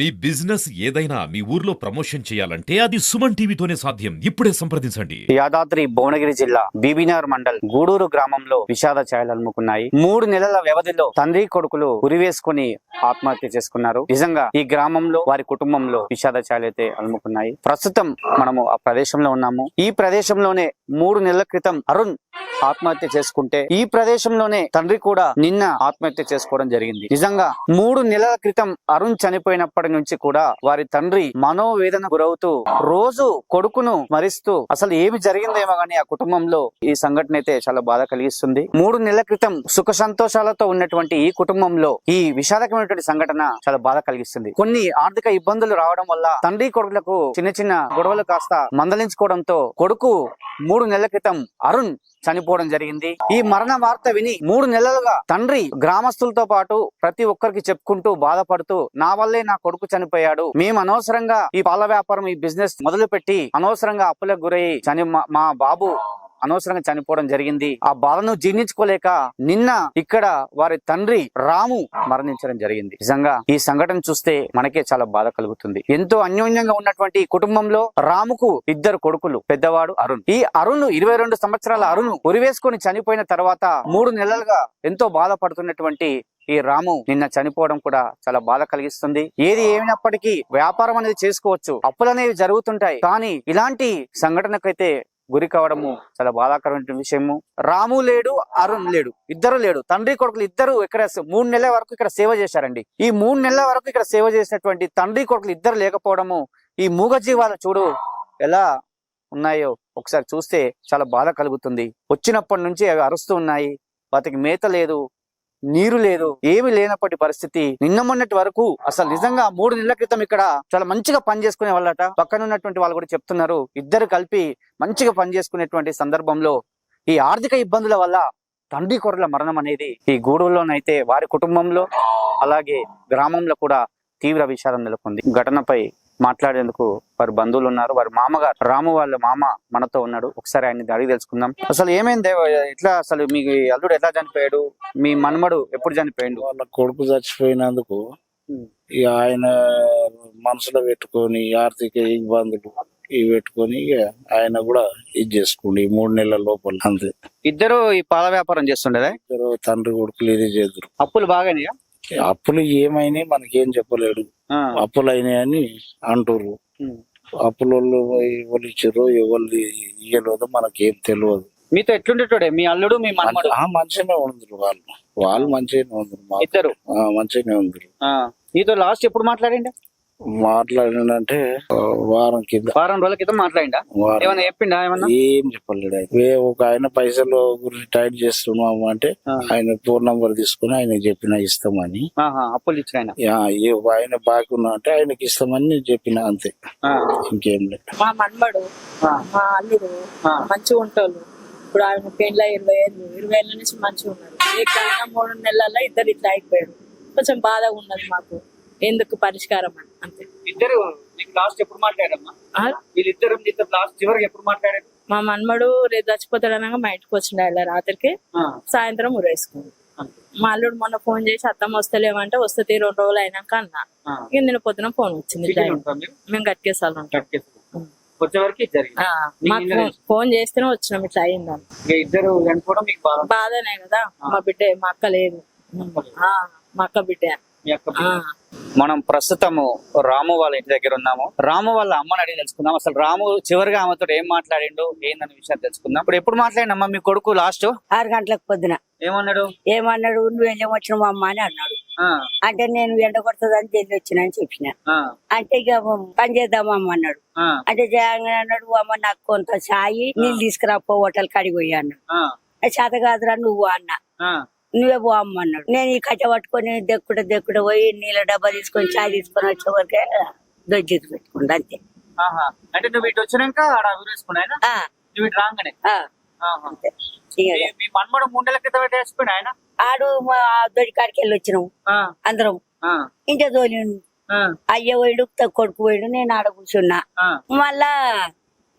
మీ business ఏదైనా మీ ఊర్లో promotion చేయాలంటే అది సుమన్ టీవీతోనే సాధ్యం. ఇప్పుడే సంప్రదించండి. యాదాద్రి భువనగిరి జిల్లా బీబీనగర్ మండల్ గూడూరు గ్రామంలో విషాద ఛాయలు అలుముకున్నాయి మూడు నెలల వ్యవధిలో తండ్రి కొడుకులు ఉరివేసుకుని ఆత్మహత్య చేసుకున్నారు. నిజంగా ఈ గ్రామంలో వారి కుటుంబంలో విషాద ఛాయలు అయితే అలుముకున్నాయి ప్రస్తుతం మనము ఆ ప్రదేశంలో ఉన్నాము. ఈ ప్రదేశంలోనే మూడు నెలల క్రితం అరుణ్ ఆత్మహత్య చేసుకుంటే ఈ ప్రదేశంలోనే తండ్రి కూడా నిన్న ఆత్మహత్య చేసుకోవడం జరిగింది. నిజంగా మూడు నెలల క్రితం అరుణ్ చనిపోయినప్పటి నుంచి కూడా వారి తండ్రి మనోవేదన గురవుతూ రోజు కొడుకును మరిస్తూ అసలు ఏమి జరిగిందేమో గానీ ఆ కుటుంబంలో ఈ సంఘటన అయితే చాలా బాధ కలిగిస్తుంది. మూడు నెలల క్రితం సుఖ సంతోషాలతో ఉన్నటువంటి ఈ కుటుంబంలో ఈ విషాదకమైనటువంటి సంఘటన చాలా బాధ కలిగిస్తుంది. కొన్ని ఆర్థిక ఇబ్బందులు రావడం వల్ల తండ్రి కొడుకులకు చిన్న చిన్న గొడవలు కాస్త మందలించుకోవడంతో కొడుకు మూడు నెలల క్రితం అరుణ్ చనిపోవడం జరిగింది. ఈ మరణ వార్త విని మూడు నెలలుగా తండ్రి గ్రామస్తులతో పాటు ప్రతి ఒక్కరికి చెప్పుకుంటూ బాధపడుతూ నా వల్లే నా కొడుకు చనిపోయాడు. మేము అనవసరంగా ఈ పాల వ్యాపారం ఈ బిజినెస్ మొదలు పెట్టి అనవసరంగా అప్పులకు గురై చని మా- మా బాబు అనవసరంగా చనిపోవడం జరిగింది. ఆ బాధను జీర్ణించుకోలేక నిన్న ఇక్కడ వారి తండ్రి రాము మరణించడం జరిగింది. నిజంగా ఈ సంఘటన చూస్తే మనకే చాలా బాధ కలుగుతుంది. ఎంతో అన్యోన్యంగా ఉన్నటువంటి కుటుంబంలో రాముకు ఇద్దరు కొడుకులు పెద్దవాడు అరుణ్. ఈ అరుణ్ ఇరవై రెండు సంవత్సరాల అరుణ్ ఉరివేసుకొని చనిపోయిన తర్వాత మూడు నెలలుగా ఎంతో బాధపడుతున్నటువంటి ఈ రాము నిన్న చనిపోవడం కూడా చాలా బాధ కలిగిస్తుంది. ఏది ఏమైనప్పటికీ వ్యాపారం అనేది చేసుకోవచ్చు. అప్పులు అనేవి జరుగుతుంటాయి. కానీ ఇలాంటి సంఘటనకైతే గురి కావడము చాలా బాధాకరమైన విషయము. రాము లేడు అరుణ్ లేడు ఇద్దరు లేడు. తండ్రి కొడుకులు ఇద్దరు ఇక్కడ మూడు నెలల వరకు ఇక్కడ సేవ చేశారండి. ఈ మూడు నెలల వరకు ఇక్కడ సేవ చేసినటువంటి తండ్రి కొడుకులు ఇద్దరు లేకపోవడము ఈ మూగ జీవాల చూడు ఎలా ఉన్నాయో ఒకసారి చూస్తే చాలా బాధ కలుగుతుంది. వచ్చినప్పటి నుంచి అవి అరుస్తూ ఉన్నాయి. వాటికి మేత లేదు. నీరు లేదు ఏమి లేనప్పటి పరిస్థితి. నిన్న మొన్నటి వరకు అసలు నిజంగా మూడు నెలల క్రితం ఇక్కడ చాలా మంచిగా పని చేసుకునే వాళ్ళట. పక్కన ఉన్నటువంటి వాళ్ళు కూడా చెప్తున్నారు ఇద్దరు కలిపి మంచిగా పని చేసుకునేటువంటి సందర్భంలో ఈ ఆర్థిక ఇబ్బందుల వల్ల తండ్రి కొరల మరణం అనేది ఈ గూడూరులోనైతే వారి కుటుంబంలో అలాగే గ్రామంలో కూడా తీవ్ర విషాదం నెలకొంది. ఘటనపై మాట్లాడేందుకు వారి బంధువులు ఉన్నారు. వారి మామగారు రాము వాళ్ళ మామ మనతో ఉన్నాడు. ఒకసారి ఆయన అడిగి తెలుసుకుందాం. అసలు ఏమైంది ఎట్లా అసలు మీ అల్లుడు ఎట్లా చనిపోయాడు? మీ మనమడు ఎప్పుడు చనిపోయాడు? వాళ్ళ కొడుకు చచ్చిపోయినందుకు. ఇక ఆయన మనసులో పెట్టుకొని ఆర్థిక ఇబ్బందులు ఇవి పెట్టుకొని ఆయన కూడా ఇది చేసుకోండి. ఈ మూడు నెలల లోపల అంతే. ఇద్దరు ఈ పాల వ్యాపారం చేస్తుండేదా? ఇద్దరు తండ్రి కొడుకులు ఇది చేద్దరు అప్పులు బాగానే అప్పులు ఏమైనాయి మనకేం చెప్పలేడు. అప్పులు అయినాయని అంటుర్రు. అప్పుల ఎవరు ఇచ్చారో ఎవరు ఇయ్యలేదో మనకేం తెలియదు మీతో ఎట్లుండేటోడే? మీ అల్లుడు మీ మనమడు మంచిగానే ఉందరు వాళ్ళు. వాళ్ళు మంచిగానే ఇద్దరు? ఆ, మంచిగానే ఉందరు ఆ. నీతో లాస్ట్ ఎప్పుడు మాట్లాడిండా? మాట్లాడినంటే ఆ, వారం కింద. వారం రోజుల క్రితం మాట్లాడిండా? ఏమన్నా చెప్పిండా ఏమన్నా? ఏం చెప్పలేడు ఆయన. ఏ ఒక ఆయన పైసలు గురించి టైట్ చేస్తున్నాము అంటే. ఆయన ఫోన్ నంబర్ తీసుకుని ఆయన చెప్పిన ఇస్తామని. అప్పులు ఇచ్చిన ఆయన. యా, ఏ ఆయన బాకీ ఉన్నా అంటే ఆయనకి ఇస్తామని నేను చెప్పిన అంతే. ఇంకేం లేదు. మా మన్మడు ఆ, మా అల్లుడు. మంచిగా ఉంటారు ఇప్పుడు ఆయన పెండ్ల ఇరవై ఏళ్ళు ఇరవై ఏళ్ళ నుంచి మంచిగా ఉన్నారు. ఎక్కడైనా మూడు నెలల్లో ఇద్దరు ఇట్లా అయిపోయాడు కొంచెం బాధగా ఉన్నది మాకు. ఎందుకు పరిష్కారం అని అంతే. ఇద్దరు లాస్ట్ ఎప్పుడు మాట్లాడమ్మా? వీళ్ళిద్దరు లాస్ట్ చివరికి ఎప్పుడు మాట్లాడారు? మా మన్మడు రేపు చచ్చిపోతాడు అనగా మా ఇంటికి వచ్చిండు రాత్రికి. సాయంత్రం ఉరేసుకుంది. మా అల్లుడు మొన్న ఫోన్ చేసి అత్తమ్మ వస్తలేమంటే వస్తే రెండు రోజులు అయినాక అన్నా. ఇక నిన్న పొద్దున ఫోన్ వచ్చింది? మేము. నీకు మాకు. ఫోన్ చేస్తేనే వచ్చినాం ఇట్లా అయిందని ఇద్దరు బాధనే కదా. మా బిడ్డ మా అక్క లేదు. మా అక్క బిడ్డ. మీ ఆ. మనం ప్రస్తుతము రాము వాళ్ళ ఇంటి దగ్గర ఉన్నాము. రాము వాళ్ళ అమ్మని అడిగి తెలుసుకుందాం. అసలు రాము చివరిగా ఆమెతో ఏం మాట్లాడిండు ఏందన్న విషయాలు తెలుసుకుందాం. ఇప్పుడు ఎప్పుడు మాట్లాడినమ్మా మీ కొడుకు లాస్ట్? ఆరు గంటలకు పొద్దున. ఏమన్నాడు? ఏమన్నాడు? నువ్వు వెళ్ళి వచ్చిన అమ్మ అని అన్నాడు. ఆ, అంటే నేను ఎండ కొడుతుందని జల్లి వచ్చిన అని చెప్పిన. ఆ, అంటే ఇక పని చేద్దామమ్మ అన్నాడు. అంటే జగన్ అన్నాడు. అమ్మ నాకు కొంత చాయి నీళ్ళు తీసుకురాపో హోటల్ కాడికి పోయి అన్నాడు. ఆ, "అది చేత కాదురా నువ్వు అన్న. ఆ, నువ్వే పో అమ్మ అన్నాడు. నేను ఈ కట్ట పట్టుకొని దెక్కుట దెక్కుట పోయి నీళ్ళ డబ్బా తీసుకొని చాయ్ తీసుకొని వచ్చే వరకే దొజ్జికి పెట్టుకుంటా అంతే. అంటే నువ్వు ఇటు వచ్చినాక ఆడ విరేసుకున్నా ఆ, నువ్వు ఇటు రాగానే? ఆ, ఆహా. అంతే. ఇక మీ- మీ మన్మడు మూడు నెలల క్రితం ఆయన? ఆడు మా దొడ్డి కాడికి వెళ్ళి వచ్చినాం. ఆ, అందరం. తోలి ఆ, అయ్య పోయిడు కొడుకు పోయిడు నేను ఆడ కూర్చున్నా. మళ్ళా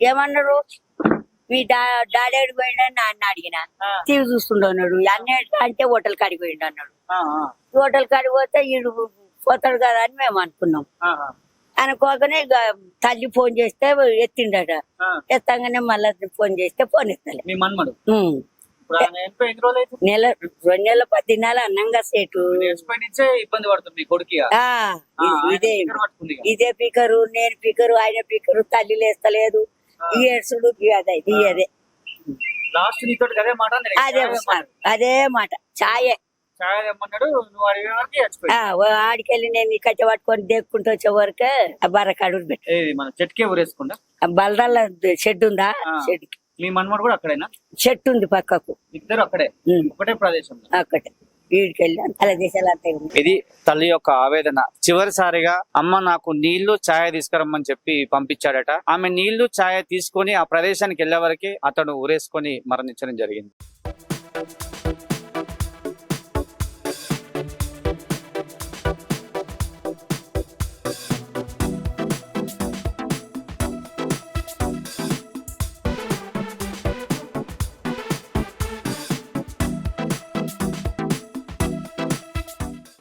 ఏమన్నారు మీ డా డాడీ పోయిండు అని నాన్న అడిగిన. టీవీ చూస్తుండే అన్నాడు. అన్న అంటే హోటల్ కాడికి పోయిండు అన్నాడు. హోటల్ కాడికి పోతే ఈడు పోతాడు కదా అని మేము అనుకున్నాం. అనుకోగానే ఇక తల్లి ఫోన్ చేస్తే ఎత్తిండట. ఎత్తంగానే మళ్ళీ ఫోన్ చేస్తే ఫోన్ ఎత్తలే. నెల రెండు నెలల పది నెలలు అన్నంగా సేటు. ఇబ్బంది పడుతుంది కొడుకు ఇదే ఇదే పీకరు నేను పీకరు ఆయన పీకరు తల్లి లేస్తలేదు. అదే అదే. లాస్ట్ నీతో అదే మాట అదే అదే మాట ఛాయే. అడిగే ఆడికెళ్ళి నేను ఈ కట్టె పట్టుకొని దేక్కుంటూ వచ్చే వరకే ఆ బర్రకాడు పెట్టు బలరాల షెడ్ ఉందా. షెడ్ మీ మన్మడు కూడా అక్కడేనా? చెట్టు ఉంది పక్కకు. ఇద్దరు అక్కడే? ఒకటే ప్రదేశంలో? అక్కడే. వీడికెళ్ళి అలా దేశాలు ఇది తల్లి యొక్క ఆవేదన. చివరిసారిగా అమ్మ నాకు నీళ్ళు ఛాయ తీసుకురమ్మని చెప్పి పంపించాడట. ఆమె నీళ్ళు ఛాయ తీసుకొని ఆ ప్రదేశానికి వెళ్ళే వరకే అతను ఊరేసుకొని మరణించడం జరిగింది.